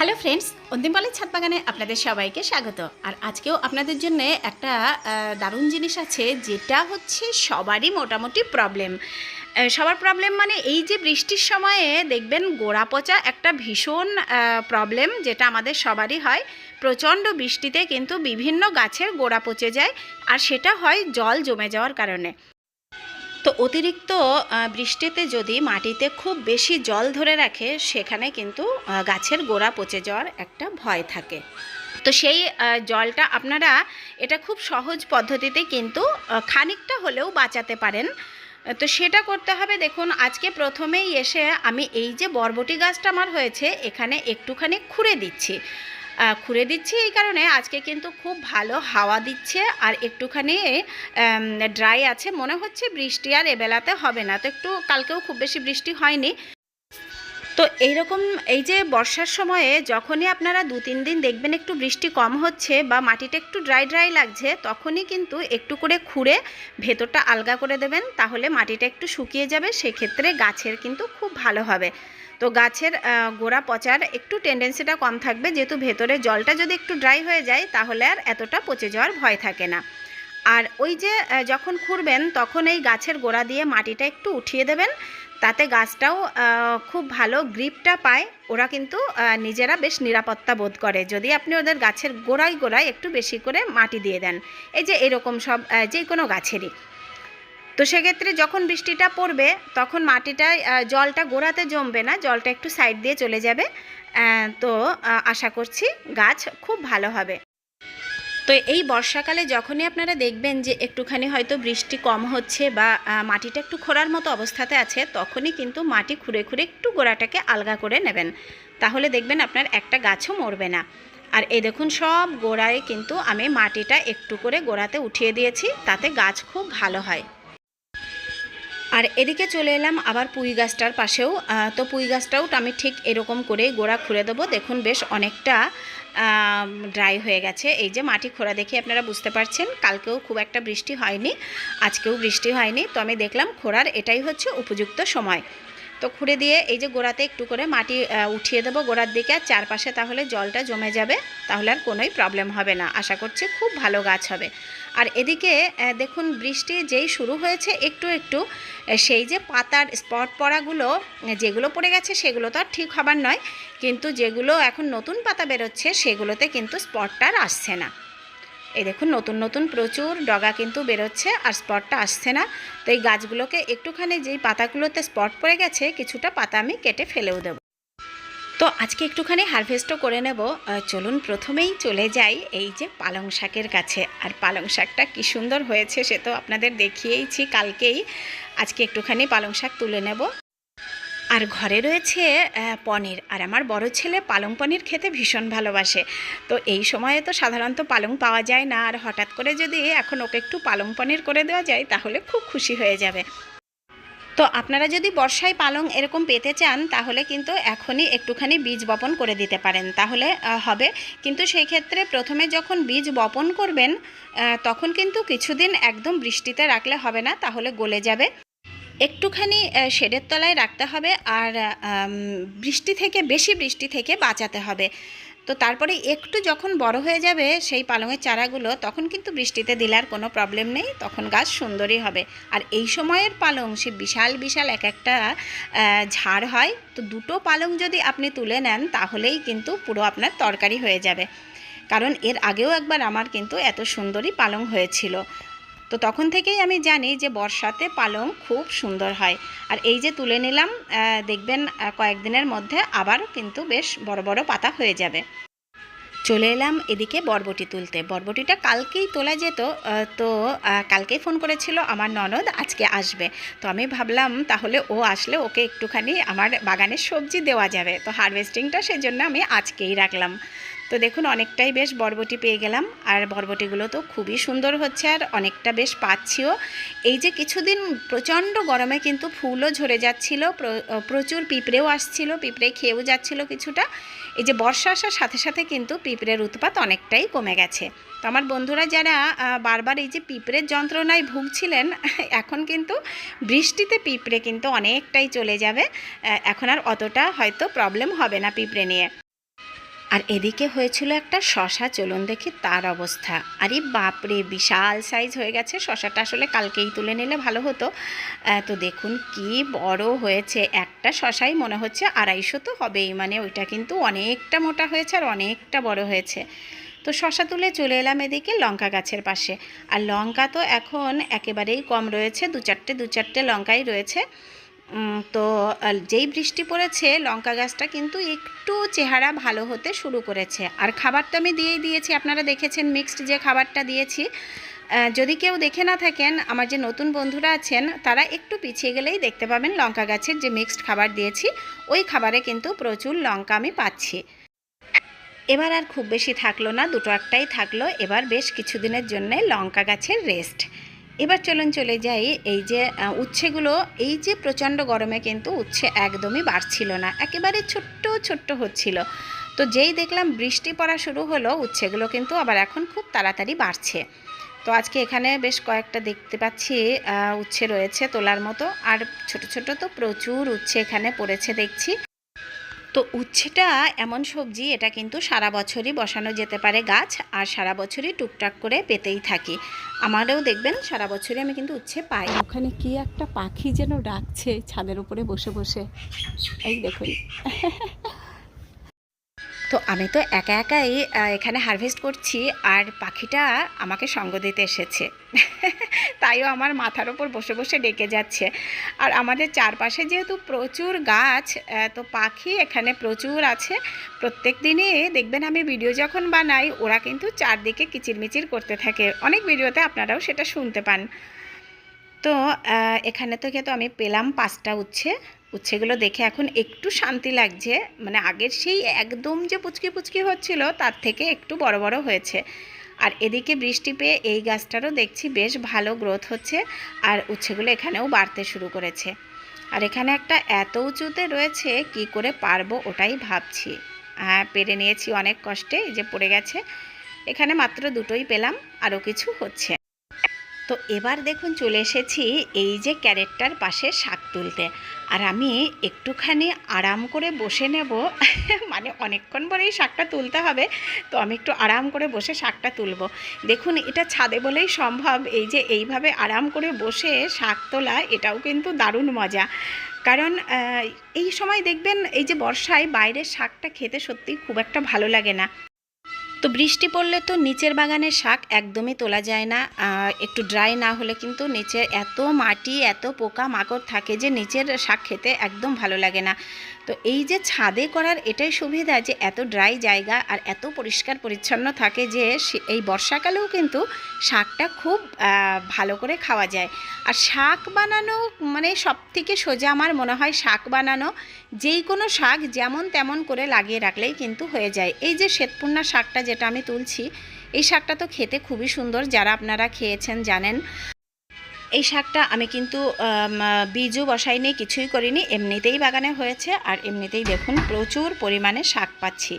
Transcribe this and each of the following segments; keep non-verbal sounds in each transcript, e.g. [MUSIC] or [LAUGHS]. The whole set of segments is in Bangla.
হ্যালো ফ্রেন্ডস অন্তিমপালের ছাদ বাগানে আপনাদের সবাইকে স্বাগত। আর আজকেও আপনাদের জন্য একটা দারুণ জিনিস আছে, যেটা হচ্ছে সবারই মোটামুটি প্রবলেম সবার প্রবলেম মানে এই যে বৃষ্টির সময়ে দেখবেন গোড়া পচা একটা ভীষণ প্রবলেম যেটা আমাদের সবারই হয়। প্রচণ্ড বৃষ্টিতে কিন্তু বিভিন্ন গাছের গোড়া পচে যায়, আর সেটা হয় জল জমে যাওয়ার কারণে। তো অতিরিক্ত বৃষ্টিতে যদি মাটিতে খুব বেশি জল ধরে রাখে, সেখানে কিন্তু গাছের গোড়া পচে যাওয়ার একটা ভয় থাকে। তো সেই জলটা আপনারা, এটা খুব সহজ পদ্ধতিতে কিন্তু খানিকটা হলেও বাঁচাতে পারেন। তো সেটা করতে হবে, দেখুন, আজকে প্রথমেই এসে আমি এই যে বরবটি গাছটা আমার হয়েছে, এখানে একটুখানি খুঁড়ে দিচ্ছি। খুঁড়ে দিচ্ছি এই কারণে। আজকে কিন্তু খুব ভালো হাওয়া দিচ্ছে আর একটুখানি ড্রাই আছে। মনে হচ্ছে বৃষ্টি আর এবেলাতে হবে না। তো একটু কালকেও খুব বেশি বৃষ্টি হয়নি। তো এইরকম এই যে বর্ষার সময়ে যখনই আপনারা দু তিন দিন দেখবেন একটু বৃষ্টি কম হচ্ছে বা মাটিটা একটু ড্রাই ড্রাই লাগছে, তখনই কিন্তু একটু করে খুঁড়ে ভেতরটা আলগা করে দেবেন। তাহলে মাটিটা একটু শুকিয়ে যাবে। সেক্ষেত্রে গাছের কিন্তু খুব ভালো হবে। তো গাছের গোড়া পচার একটু টেন্ডেন্সিটা কম থাকবে, যেহেতু ভেতরে জলটা যদি একটু ড্রাই হয়ে যায়, তাহলে আর এতটা পচে যাওয়ার ভয় থাকে না। আর ওই যে যখন খুঁড়বেন, তখন এই গাছের গোড়া দিয়ে মাটিটা একটু উঠিয়ে দেবেন, তাতে গাছটাও খুব ভালো গ্রিপটা পায়, ওরা কিন্তু নিজেরা বেশ নিরাপত্তা বোধ করে। যদি আপনি ওদের গাছের গোড়ায় গোড়ায় একটু বেশি করে মাটি দিয়ে দেন, এই যে এরকম সব যে কোনো গাছেরই। তো সেক্ষেত্রে যখন বৃষ্টিটা পড়বে, তখন মাটিটা জলটা গোড়াতে জমবে না, জলটা একটু সাইড দিয়ে চলে যাবে। তো আশা করছি গাছ খুব ভালো হবে। তো এই বর্ষাকালে যখনই আপনারা দেখবেন যে একটুখানি হয়তো বৃষ্টি কম হচ্ছে বা মাটিটা একটু খোঁড়ার মতো অবস্থাতে আছে, তখনই কিন্তু মাটি খুঁড়ে খুঁড়ে একটু গোড়াটাকে আলগা করে নেবেন। তাহলে দেখবেন আপনার একটা গাছও মরবে না। আর এই দেখুন সব গোড়ায় কিন্তু আমি মাটিটা একটু করে গোড়াতে উঠিয়ে দিয়েছি, তাতে গাছ খুব ভালো হয়। আর এদিকে চলে এলাম আবার পুঁই গাছটার পাশেও। তো পুঁই গাছটাও আমি ঠিক এরকম করে গোড়া খুঁড়ে দেবো। দেখুন বেশ অনেকটা ড্রাই হয়ে গেছে। এই যে মাটি খোঁড়া দেখে আপনারা বুঝতে পারছেন, কালকেও খুব একটা বৃষ্টি হয়নি, আজকেও বৃষ্টি হয়নি। তো আমি দেখলাম খোঁড়ার এটাই হচ্ছে উপযুক্ত সময়। তো খুঁড়ে দিয়ে এই যে গোড়াতে একটু করে মাটি উঠিয়ে দেবো গোড়ার দিকে। আর চারপাশে তাহলে জলটা জমে যাবে, তাহলে আর কোনোই প্রবলেম হবে না। আশা করছি খুব ভালো গাছ হবে। আর এদিকে দেখুন বৃষ্টি যেই শুরু হয়েছে, একটু একটু সেই যে পাতার স্পট পড়াগুলো, যেগুলো পড়ে গেছে সেগুলো তো আর ঠিক হবার নয়। কিন্তু যেগুলো এখন নতুন পাতা বেরোচ্ছে, সেগুলোতে কিন্তু স্পটটা আর আসছে না। এই দেখুন, নতুন নতুন প্রচুর ডগা কিন্তু বেরোচ্ছে আর স্পটটা আসছে না। তো এই গাছগুলোকে একটুখানি যেই পাতাগুলোতে স্পট পড়ে গেছে, কিছুটা পাতা আমি কেটে ফেলেও দেবো। তো আজকে একটুখানি হারভেস্টও করে নেব। চলুন প্রথমেই চলে যাই এই যে পালং শাকের কাছে। আর পালং শাকটা কী সুন্দর হয়েছে সে তো আপনাদের দেখিয়েইছি কালকেই। আজকে একটুখানি পালং শাক তুলে নেব। আর ঘরে রয়েছে পনির। আর আমার বড় ছেলে পালং পনির খেতে ভীষণ ভালোবাসে। তো এই সময়ে তো সাধারণত পালং পাওয়া যায় না। আর হঠাৎ করে যদি এখন ওকে একটু পালং পনির করে দেওয়া যায়, তাহলে খুব খুশি হয়ে যাবে। তো আপনারা যদি বর্ষায় পালং এরকম পেতে চান, তাহলে কিন্তু এখনই একটুখানি বীজ বপন করে দিতে পারেন। তাহলে হবে। কিন্তু সেই ক্ষেত্রে প্রথমে যখন বীজ বপন করবেন তখন কিন্তু কিছুদিন একদম বৃষ্টিতে রাখলে হবে না, তাহলে গলে যাবে। একটুখানি শেডের তলায় রাখতে হবে আর বৃষ্টি থেকে, বেশি বৃষ্টি থেকে বাঁচাতে হবে। তো তারপরে একটু যখন বড় হয়ে যাবে সেই পালংয়ের চারাগুলো, তখন কিন্তু বৃষ্টিতে দিলে আর কোনো প্রবলেম নেই, তখন গাছ সুন্দরই হবে। আর এই সময়ের পালং সে বিশাল বিশাল এক একটা ঝাড় হয়। তো দুটো পালং যদি আপনি তুলে নেন, তাহলেই কিন্তু পুরো আপনার তরকারি হয়ে যাবে। কারণ এর আগেও একবার আমার কিন্তু এত সুন্দরই পালং হয়েছিল। তো তখন থেকেই আমি জানি যে বর্ষাতে পালং খুব সুন্দর হয়। আর এই যে তুলে নিলাম দেখবেন কয়েকদিনের মধ্যে আবার কিন্তু বেশ বড় বড় পাতা হয়ে যাবে। চলে এলাম এদিকে বরবটি তুলতে। বরবটিটা কালকেই তোলা যেত তো কালকেই ফোন করেছিল আমার ননদ, আজকে আসবে। তো আমি ভাবলাম তাহলে ও আসলে ওকে একটুখানি আমার বাগানের সবজি দেওয়া যাবে। তো হারভেস্টিংটা সেজন্য আমি আজকেই রাখলাম। তো দেখুন, অনেকটাই বেশ বরবটি পেয়ে গেলাম। আর বরবটিগুলো তো খুবই সুন্দর হচ্ছে আর অনেকটা বেশ পাচ্ছিও। এই যে কিছুদিন প্রচণ্ড গরমে কিন্তু ফুলও ঝরে যাচ্ছিল প্রচুর পিঁপড়েও আসছিল, পিঁপড়ে খেয়েও যাচ্ছিল কিছুটা। এই যে বর্ষা আসার সাথে সাথে কিন্তু পিঁপড়ের উৎপাত অনেকটাই কমে গেছে। তো আমার বন্ধুরা যারা বারবার এই যে পিঁপড়ের যন্ত্রণায় ভুগছিলেন, এখন কিন্তু বৃষ্টিতে পিঁপড়ে কিন্তু অনেকটাই চলে যাবে। এখন আর অতটা হয়তো প্রবলেম হবে না পিঁপড়ে নিয়ে। আর এদিকে হয়েছিল একটা শশা, চলুন দেখি তার অবস্থা। আরে বাপরে, বিশাল সাইজ হয়ে গেছে, শশাটা আসলে কালকেই তুলে নিলে ভালো হতো। তো দেখুন কি বড় হয়েছে। একটা শশাই মনে হচ্ছে আড়াইশো তো হবেই মানে ওইটা কিন্তু অনেকটা মোটা হয়েছে আর অনেকটা বড় হয়েছে। তো শশা তুলে চলে এলাম এদিকে লঙ্কা গাছের পাশে। আর লঙ্কা তো এখন একেবারেই কম রয়েছে, দু চারটে দু চারটে লঙ্কাই রয়েছে। তো যেই বৃষ্টি পড়েছে, লঙ্কা গাছটা কিন্তু একটু চেহারা ভালো হতে শুরু করেছে। আর খাবারটা আমি দিয়েই দিয়েছি, আপনারা দেখেছেন মিক্সড যে খাবারটা দিয়েছি। যদি কেউ দেখে না থাকেন, আমার যে নতুন বন্ধুরা আছেন, তারা একটু পিছিয়ে গেলেই দেখতে পাবেন লঙ্কা গাছের যে মিক্সড খাবার দিয়েছি, ওই খাবারে কিন্তু প্রচুর লঙ্কা আমি পাচ্ছি। এবার আর খুব বেশি থাকল না, দুটো একটাই থাকল। এবার বেশ কিছুদিনের জন্য লঙ্কা গাছের রেস্ট এবার চলুন চলে যাই, এই যে উচ্ছেগুলো, এই যে প্রচণ্ড গরমে কিন্তু উচ্ছে একদমই বাড়ছিল না, একেবারে ছোট্ট ছোট্ট হচ্ছিল। তো যেই দেখলাম বৃষ্টি পড়া শুরু হলো, উচ্ছেগুলো কিন্তু আবার এখন খুব তাড়াতাড়ি বাড়ছে। তো আজকে এখানে বেশ কয়েকটা দেখতে পাচ্ছি উচ্ছে রয়েছে তোলার মতো, আর ছোট ছোট তো প্রচুর উচ্ছে এখানে পড়েছে দেখছি। তো উচ্ছেটা এমন সবজি, এটা কিন্তু সারা বছরই বসানো যেতে পারে গাছ, আর সারা বছরই টুকটাক করে পেতেই থাকি। আমারও দেখবেন, সারা বছরই আমি কিন্তু উচ্ছে পাই। ওখানে কি একটা পাখি যেন ডাকছে ছাদের উপরে বসে বসে। এই দেখুন। তো আমি তো একা একাই এখানে হারভেস্ট করছি আর পাখিটা আমাকে সঙ্গ দিতে এসেছে। [LAUGHS] তাইও আমার মাথার ওপর বসে বসে ডেকে যাচ্ছে। আর আমাদের চারপাশে যেহেতু প্রচুর গাছ তো পাখি এখানে প্রচুর আছে। প্রত্যেক দিনই দেখবেন আমি ভিডিও যখন বানাই, ওরা কিন্তু চারদিকে কিচিরমিচির করতে থাকে। অনেক ভিডিওতে আপনারাও সেটা শুনতে পান। তো এখানে তো কিন্তু আমি পেলাম পাঁচটা উচ্ছে। উচ্ছেগুলো দেখে এখন একটু শান্তি লাগছে। মানে আগের সেই একদম যে পুচকি পুচকি হচ্ছিল, তার থেকে একটু বড় বড় হয়েছে। আর এদিকে বৃষ্টি পেয়ে এই গাছটারও দেখছি বেশ ভালো গ্রোথ হচ্ছে আর উচ্ছেগুলো এখানেও বাড়তে শুরু করেছে। আর এখানে একটা এত উঁচুতে রয়েছে, কি করে পারব ওটাই ভাবছি। হ্যাঁ পেরে নিয়েছি অনেক কষ্টে যে পড়ে গেছে। এখানে মাত্র দুটোই পেলাম, আরও কিছু হচ্ছে। তো এবার দেখুন চলে এসেছি এই যে ক্যারেটটার পাশে শাক তুলতে। আর আমি একটুখানি আরাম করে বসে নেব [LAUGHS] মানে অনেকক্ষণ পরেই শাকটা তুলতে হবে, তো আমি একটু আরাম করে বসে শাকটা তুলব। দেখুন এটা ছাদে বলেই সম্ভব, এই যে এইভাবে আরাম করে বসে শাক তোলা, এটাও কিন্তু দারুণ মজা। কারণ এই সময় দেখবেন এই যে বর্ষায় বাইরের শাকটা খেতে সত্যিই খুব একটা ভালো লাগে না। তো বৃষ্টি পড়লে তো নিচের বাগানের শাক একদমই তোলা যায় না। একটু ড্রাই না হলে কিন্তু নিচের এত মাটি, এত পোকা মাকড় থাকে যে নিচের শাক খেতে একদম ভালো লাগে না। তো এই যে ছাদে করার এটাই সুবিধা যে এত ড্রাই জায়গা আর এত পরিষ্কার পরিচ্ছন্ন থাকে যে এই বর্ষাকালেও কিন্তু শাকটা খুব ভালো করে খাওয়া যায়। আর শাক বানানো মানে সব থেকে সোজা আমার মনে হয় শাক বানানো। যেই কোনো শাক যেমন তেমন করে লাগিয়ে রাখলেই কিন্তু হয়ে যায়। এই যে শ্বেতপূর্ণা শাকটা যেটা আমি তুলছি, এই শাকটা তো খেতে খুবই সুন্দর যারা আপনারা খেয়েছেন জানেন। এই শাকটা আমি কিন্তু বীজও বসাইনি কিছুই করিনি, এমনিতেই বাগানে হয়েছে, আর এমনিতেই দেখুন প্রচুর পরিমাণে শাক পাচ্ছি।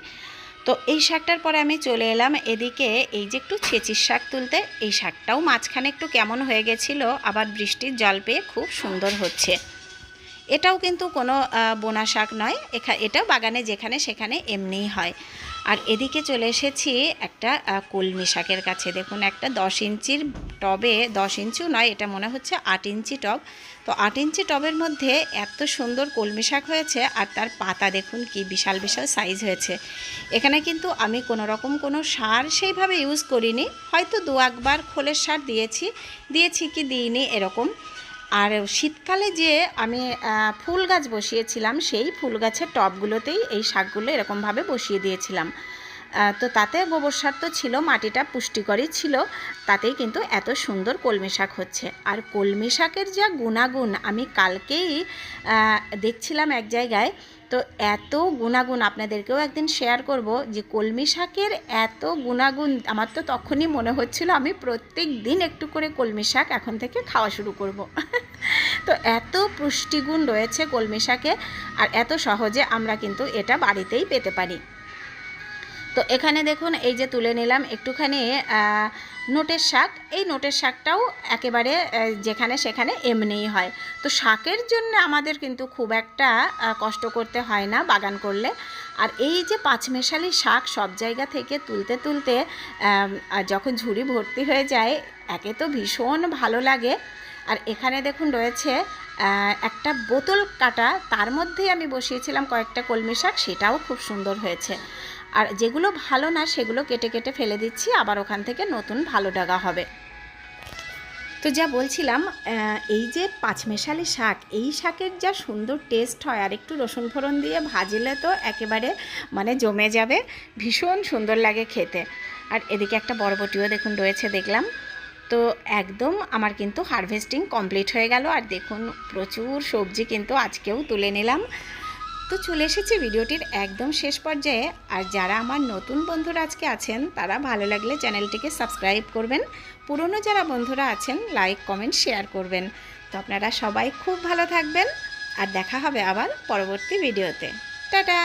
তো এই শাকটার পরে আমি চলে এলাম এদিকে, এই যে একটু ছেঁচির শাক তুলতে, এই শাকটাও মাঝখানে একটু কেমন হয়ে গেছিল, আবার বৃষ্টির জল পেয়ে খুব সুন্দর হচ্ছে। এটাও কিন্তু কোনো বোনা শাক নয়, এখা, এটাও বাগানে যেখানে সেখানে এমনিই হয়। আর এদিকে চলে এসেছি একটা কলমি শাকের কাছে। দেখুন, একটা দশ ইঞ্চির টবে, দশ ইঞ্চিও নয়, এটা মনে হচ্ছে আট ইঞ্চি টব। তো আট ইঞ্চি টবের মধ্যে এত সুন্দর কলমি শাক হয়েছে আর তার পাতা দেখুন কি বিশাল বিশাল সাইজ হয়েছে। এখানে কিন্তু আমি কোনো রকম কোনো সার সেইভাবে ইউজ করিনি। হয়তো দু একবার খোলের সার দিয়েছি দিয়েছি কি দিইনি এরকম। আর শীতকালে যে আমি ফুল গাছ বসিয়েছিলাম, সেই ফুল গাছের টবগুলোতেই এই শাকগুলো এরকমভাবে বসিয়ে দিয়েছিলাম। তো তাতে গোবর সার তো ছিল, মাটিটা পুষ্টিকরই ছিল, তাতেই কিন্তু এত সুন্দর কলমি শাক হচ্ছে। আর কলমি শাকের যা গুণাগুণ, আমি কালকেই দেখছিলাম এক জায়গায়, তো এত গুণাগুণ আপনাদেরকেও একদিন শেয়ার করব যে কলমি শাকের এত গুণাগুণ, আমার তো তখনই মনে হচ্ছিল আমি প্রত্যেক দিন একটু করে কলমি শাক এখন থেকে খাওয়া শুরু করব। তো এত পুষ্টিগুণ রয়েছে কলমি শাকে আর এত সহজে আমরা কিন্তু এটা বাড়িতেই পেতে পারি। তো এখানে দেখুন, এই যে তুলে নিলাম একটুখানি নোটের শাক। এই নোটের শাকটাও একেবারে যেখানে সেখানে এমনিই হয়। তো শাকের জন্য আমাদের কিন্তু খুব একটা কষ্ট করতে হয় না বাগান করলে। আর এই যে পাঁচমেশালি শাক সব জায়গা থেকে তুলতে তুলতে যখন ঝুড়ি ভর্তি হয়ে যায়, একে তো ভীষণ ভালো লাগে। আর এখানে দেখুন রয়েছে একটা বোতল কাটা। তার মধ্যেই আমি বসিয়েছিলাম কয়েকটা কলমি শাক, সেটাও খুব সুন্দর হয়েছে। আর যেগুলো ভালো না, সেগুলো কেটে কেটে ফেলে দিচ্ছি, আবার ওখান থেকে নতুন ভালো ডাগা হবে। তো যা বলছিলাম এই যে পাঁচমেশালি শাক, এই শাকের যা সুন্দর টেস্ট হয়, আর একটু রসুন ফোড়ন দিয়ে ভাজলে তো একেবারে মানে জমে যাবে, ভীষণ সুন্দর লাগে খেতে। আর এদিকে একটা বরবটিও দেখুন রয়েছে, দেখলাম। তো একদম আমার কিন্তু হারভেস্টিং কমপ্লিট হয়ে গেল। আর দেখুন, প্রচুর সবজি কিন্তু আজকেও তুলে নিলাম। তো চলে এসেছি ভিডিওটির একদম শেষ পর্যায়ে। আর যারা আমার নতুন বন্ধুরা আজকে আছেন, তারা ভালো লাগলে চ্যানেলটিকে সাবস্ক্রাইব করবেন। পুরনো যারা বন্ধুরা আছেন লাইক কমেন্ট শেয়ার করবেন। তো আপনারা সবাই খুব ভালো থাকবেন। আর দেখা হবে আবার পরবর্তী ভিডিওতে। টাটা!